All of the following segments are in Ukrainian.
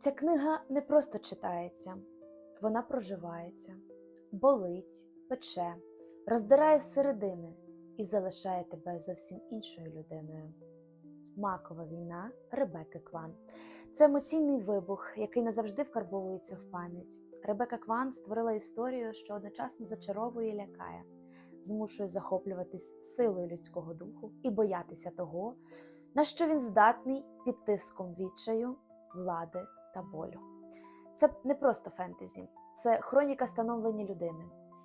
Ця книга не просто читається, вона проживається, болить, пече, роздирає середини і залишає тебе зовсім іншою людиною. Макова війна Ребекки Кван. Це емоційний вибух, який назавжди вкарбовується в пам'ять. Ребека Кван створила історію, що одночасно зачаровує і лякає, змушує захоплюватись силою людського духу і боятися того, на що він здатний під тиском відчаю, влади та болю. Це не просто фентезі, це хроніка становлення людини,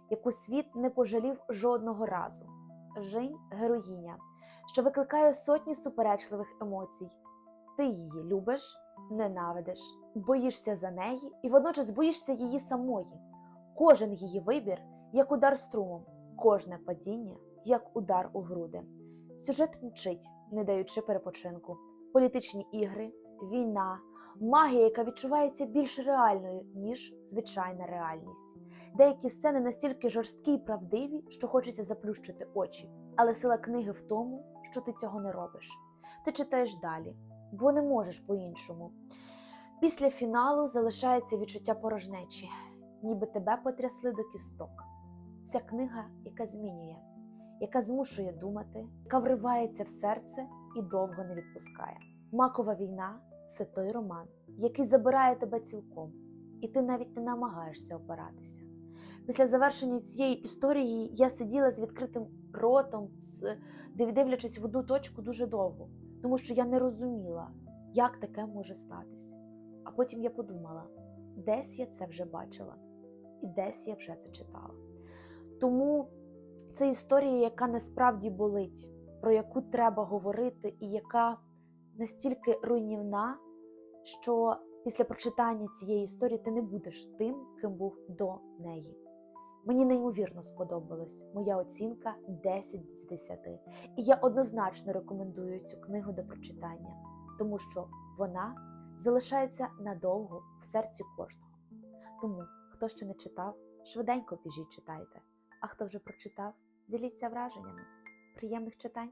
яку світ не пожалів жодного разу. Жень героїня, що викликає сотні суперечливих емоцій. Ти її любиш, ненавидиш, боїшся за неї і водночас боїшся її самої. Кожен її вибір як удар струмом, кожне падіння як удар у груди. Сюжет мчить, не даючи перепочинку. Політичні ігри, війна, магія, яка відчувається більш реальною, ніж звичайна реальність. Деякі сцени настільки жорсткі і правдиві, що хочеться заплющити очі. Але сила книги в тому, що ти цього не робиш. Ти читаєш далі, бо не можеш по-іншому. Після фіналу залишається відчуття порожнечі, ніби тебе потрясли до кісток. Ця книга, яка змінює, яка змушує думати, яка вривається в серце і довго не відпускає. Макова війна це той роман, який забирає тебе цілком, і ти навіть не намагаєшся опиратися. Після завершення цієї історії я сиділа з відкритим ротом, дивлячись в одну точку дуже довго, тому що я не розуміла, як таке може статися. А потім я подумала, десь я це вже бачила, і десь я вже це читала. Тому це історія, яка насправді болить, про яку треба говорити, і яка настільки руйнівна, що після прочитання цієї історії ти не будеш тим, ким був до неї. Мені неймовірно сподобалось моя оцінка 10 з 10. І я однозначно рекомендую цю книгу до прочитання, тому що вона залишається надовго в серці кожного. Тому, хто ще не читав, швиденько біжіть читайте. А хто вже прочитав, діліться враженнями. Приємних читань!